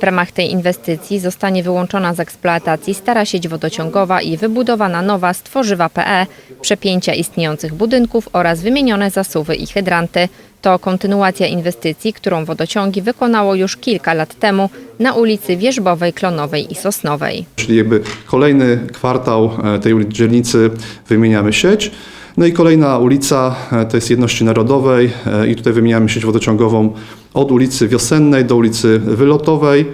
W ramach tej inwestycji zostanie wyłączona z eksploatacji stara sieć wodociągowa i wybudowana nowa z tworzywa PE, przepięcia istniejących budynków oraz wymienione zasuwy i hydranty. To kontynuacja inwestycji, którą wodociągi wykonało już kilka lat temu na ulicy Wierzbowej, Klonowej i Sosnowej. Czyli jakby kolejny kwartał e, tej dzielnicy wymieniamy sieć. No i kolejna ulica e, to jest Jedności Narodowej e, i tutaj wymieniamy sieć wodociągową od ulicy Wiosennej do ulicy Wylotowej.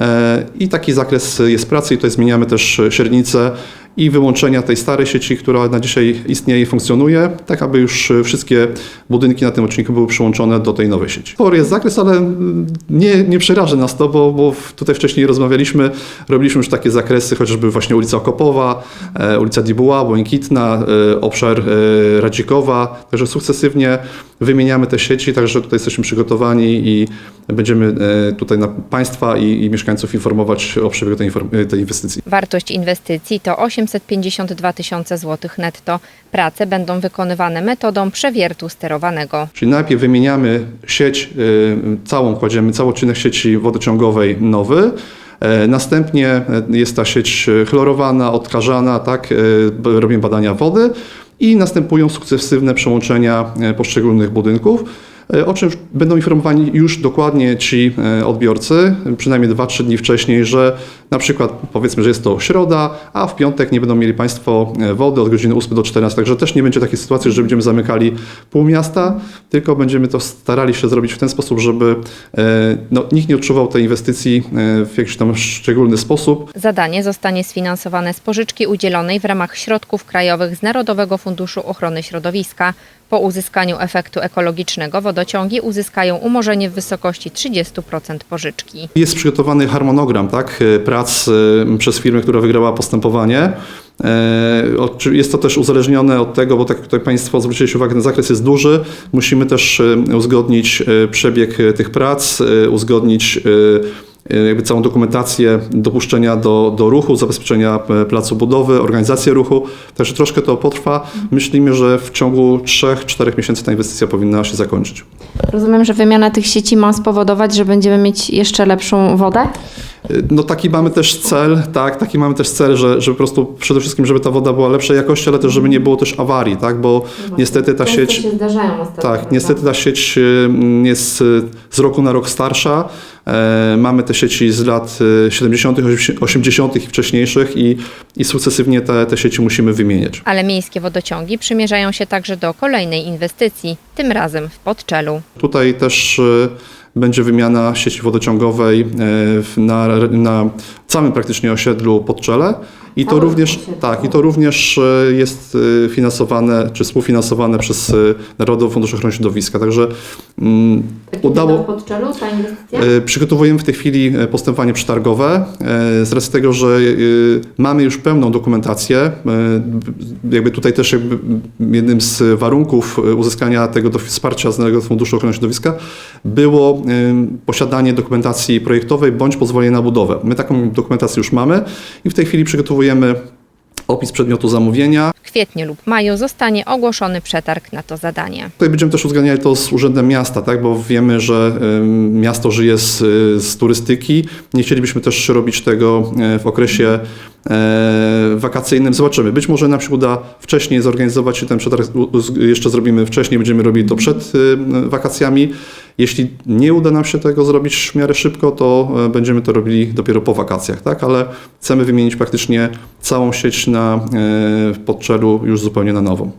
E, I taki zakres jest pracy i tutaj zmieniamy też średnicę i wyłączenia tej starej sieci, która na dzisiaj istnieje i funkcjonuje, tak aby już wszystkie budynki na tym odcinku były przyłączone do tej nowej sieci. Spory jest zakres, ale mm, nie, nie przeraża nas to, bo, bo tutaj wcześniej rozmawialiśmy, robiliśmy już takie zakresy, chociażby właśnie ulica Okopowa, e, ulica Dibuła, Błękitna, e, obszar e, Radzikowa, także sukcesywnie wymieniamy te sieci, także tutaj jesteśmy przygotowani i będziemy e, tutaj na Państwa i, i mieszkańców informować o przebiegu tej, tej inwestycji. Wartość inwestycji to 852 tysiące złotych netto. Prace będą wykonywane metodą przewiertu sterowanego. Czyli najpierw wymieniamy sieć y, całą, kładziemy cały odcinek sieci wodociągowej nowy. E, Następnie e, jest ta sieć chlorowana, odkażana, tak, e, robimy badania wody i następują sukcesywne przełączenia poszczególnych budynków, o czym będą informowani już dokładnie ci e, odbiorcy, przynajmniej 2-3 dni wcześniej, że na przykład powiedzmy, że jest to środa, a w piątek nie będą mieli Państwo e, wody od godziny 8 do 14, także też nie będzie takiej sytuacji, że będziemy zamykali pół miasta, tylko będziemy to starali się zrobić w ten sposób, żeby e, no, nikt nie odczuwał tej inwestycji e, w jakiś tam szczególny sposób. Zadanie zostanie sfinansowane z pożyczki udzielonej w ramach środków krajowych z Narodowego Funduszu Ochrony Środowiska. Po uzyskaniu efektu ekologicznego wodociągi uzyskają umorzenie w wysokości 30% pożyczki. Jest przygotowany harmonogram tak, e, prac e, przez firmę, która wygrała postępowanie. E, Jest to też uzależnione od tego, bo tak jak Państwo zwróciliście uwagę, ten zakres jest duży. Musimy też uzgodnić przebieg tych prac, uzgodnić jakby całą dokumentację dopuszczenia do, do ruchu, zabezpieczenia e, placu budowy, organizację ruchu. Także troszkę to potrwa. Myślimy, że w ciągu 3-4 miesięcy ta inwestycja powinna się zakończyć. Rozumiem, że wymiana tych sieci ma spowodować, że będziemy mieć jeszcze lepszą wodę? No taki mamy też cel, tak, taki mamy też cel, że, że po prostu przede wszystkim, żeby ta woda była lepszej jakości, ale też, żeby nie było też awarii, tak, bo niestety ta sieć, się zdarzają ostatnio. tak, niestety ta sieć y, jest y, z roku na rok starsza. E, Mamy te sieci z lat y, 70., 80. i wcześniejszych i, i sukcesywnie te, te sieci musimy wymieniać. Ale miejskie wodociągi przymierzają się także do kolejnej inwestycji, tym razem w Podczelu. Tutaj też y, będzie wymiana sieci wodociągowej w- na, na całym praktycznie osiedlu Podczele. I to, również, osiedlu. tak, I to również y, jest y, finansowane, czy współfinansowane przez y, Narodowy Fundusz Ochrony Środowiska. Także mm, udało, Podczelu ta inwestycja? E, Przygotowujemy w tej chwili e, postępowanie przetargowe e, z racji tego, że e, mamy już pełną dokumentację. E, Jakby tutaj też jakby jednym z warunków e, uzyskania tego wsparcia z Narodowego Funduszu Ochrony Środowiska było e, posiadanie dokumentacji projektowej bądź pozwolenia na budowę. My taką dokumentację już mamy i w tej chwili przygotowujemy opis przedmiotu zamówienia. W kwietniu lub maju zostanie ogłoszony przetarg na to zadanie. Tutaj będziemy też uzgadniali to z Urzędem Miasta, tak? bo wiemy, że ym, miasto żyje z, z turystyki. Nie chcielibyśmy też robić tego e, w okresie wakacyjnym. Zobaczymy. Być może nam się uda wcześniej zorganizować ten przetarg. u- u- Jeszcze zrobimy wcześniej, będziemy robili to przed y, wakacjami. Jeśli nie uda nam się tego zrobić w miarę szybko, to e, będziemy to robili dopiero po wakacjach, tak? Ale chcemy wymienić praktycznie całą sieć na e, Podczelu już zupełnie na nową.